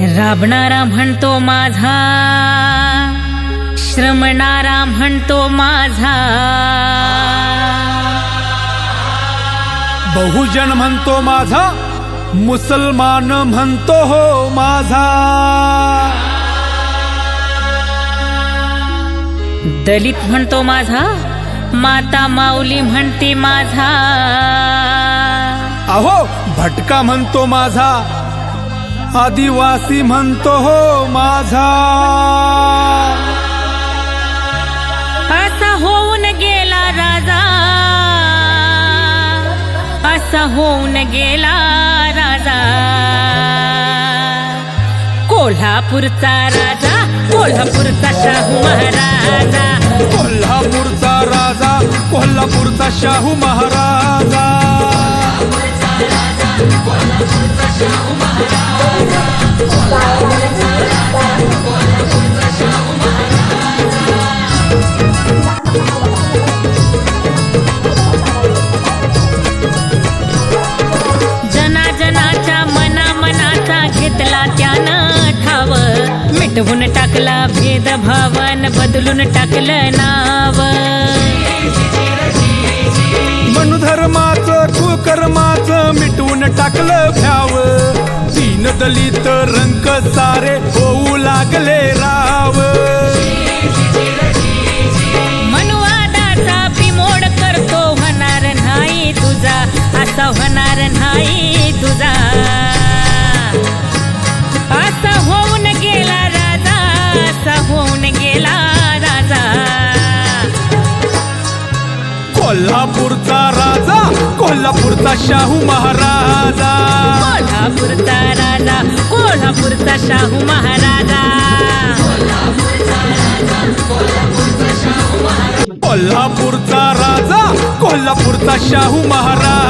राबणारा म्हणतो माझा श्रमणारा म्हणतो माझा. बहुजन म्हणतो माझा मुसलमान म्हणतो हो माझा. दलित म्हणतो माझा माता माऊली म्हणते माझा. अहो भटका म्हणतो माझा आदिवासी म्हणतो हो माझा. असा होऊन गेला राजा. असा होऊन गेला राजा. कोल्हापूरचा राजा कोल्हापूरचा शाहू महाराजा. कोल्हापूरचा राजा कोल्हापूरचा शाहू महाराजा. घातला त्यानं ठाव. मिटवून टाकला भेदभावन बदलून टाकलं नाव. मनुधर्माचं कुकर्माच मिटवून टाकलं भ्याव. तीन दलित रंग सारे होऊ लागले राव. कोल्हापूरचा राजा कोल्हापूरचा शाहू महाराजा. कोल्हापूरचा राजा कोल्हापूरचा शाहू महाराजा. कोल्हापूरचा राजा कोल्हापूरचा शाहू महाराजा.